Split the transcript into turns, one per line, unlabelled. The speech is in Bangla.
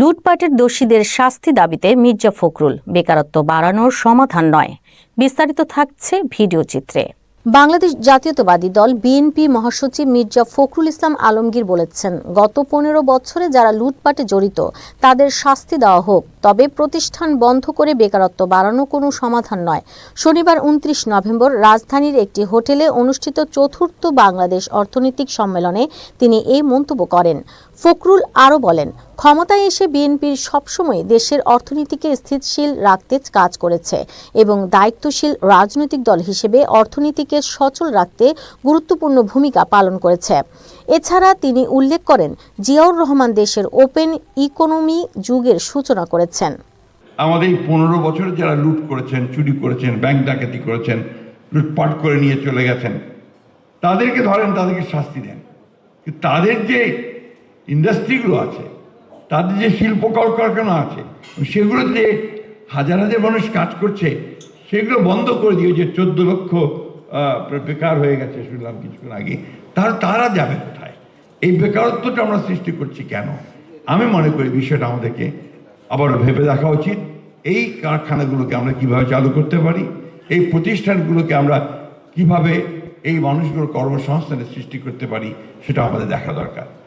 লুটপাটের দোষীদের শাস্তি দাবিতে মির্জা ফখরুল বেকারত্ব বাড়ানোর সমাধান নয়। বিস্তারিত থাকছে ভিডিও চিত্রে। বাংলাদেশ জাতীয়তাবাদী দল বিএনপি মহাসচিব মির্জা ফখরুল ইসলাম আলমগীর বলেছেন, গত পনেরো বছরে যারা লুটপাটে জড়িত, তাদের শাস্তি দেওয়া হোক। তবে প্রতিষ্ঠান বন্ধ করে বেকারত্ব বাড়ানো কোনো সমাধান নয়। শনিবার উনত্রিশ নভেম্বর রাজধানীর একটি হোটেলে অনুষ্ঠিত চতুর্থ বাংলাদেশ অর্থনৈতিক সম্মেলনে তিনি এই মন্তব্য করেন। ফখরুল আরও বলেন, ক্ষমতায় এসে বিএনপির সবসময় দেশের অর্থনীতিকে স্থিতিশীল রাখতে কাজ করেছে এবং দায়িত্বশীল রাজনৈতিক দল হিসেবে অর্থনীতিকে সচল রাখতে গুরুত্বপূর্ণ ভূমিকা পালন করেছে। এছাড়া তিনি উল্লেখ করেন, জিয়াউর রহমান দেশের ওপেন ইকোনমি যুগের সূচনা করেছেন।
আমাদের এই পনেরো বছরে যারা লুট করেছেন, চুরি করেছেন, ব্যাংক ডাকাতি করেছেন, লুটপাট করে নিয়ে চলে গেছেন, তাদেরকে ধরেন, তাদেরকে শাস্তি দেন। তাদের যে ইন্ডাস্ট্রিগুলো আছে, তাদের যে শিল্প কলকারখানা আছে, সেগুলোতে হাজার হাজার মানুষ কাজ করছে, সেগুলো বন্ধ করে দিয়ে যে চোদ্দ লক্ষ বেকার হয়ে গেছে, শুনলাম কিছুক্ষণ আগে, তার তারা যাবে কোথায়? এই বেকারত্বটা আমরা সৃষ্টি করছি কেন? আমি মনে করি বিষয়টা আমাদেরকে আবার ভেবে দেখা উচিত। এই কারখানাগুলোকে আমরা কীভাবে চালু করতে পারি? এই প্রতিষ্ঠানগুলোকে আমরা কীভাবে এই মানুষগুলোর কর্মসংস্থানের সৃষ্টি করতে পারি? সেটা আমাদের দেখা দরকার।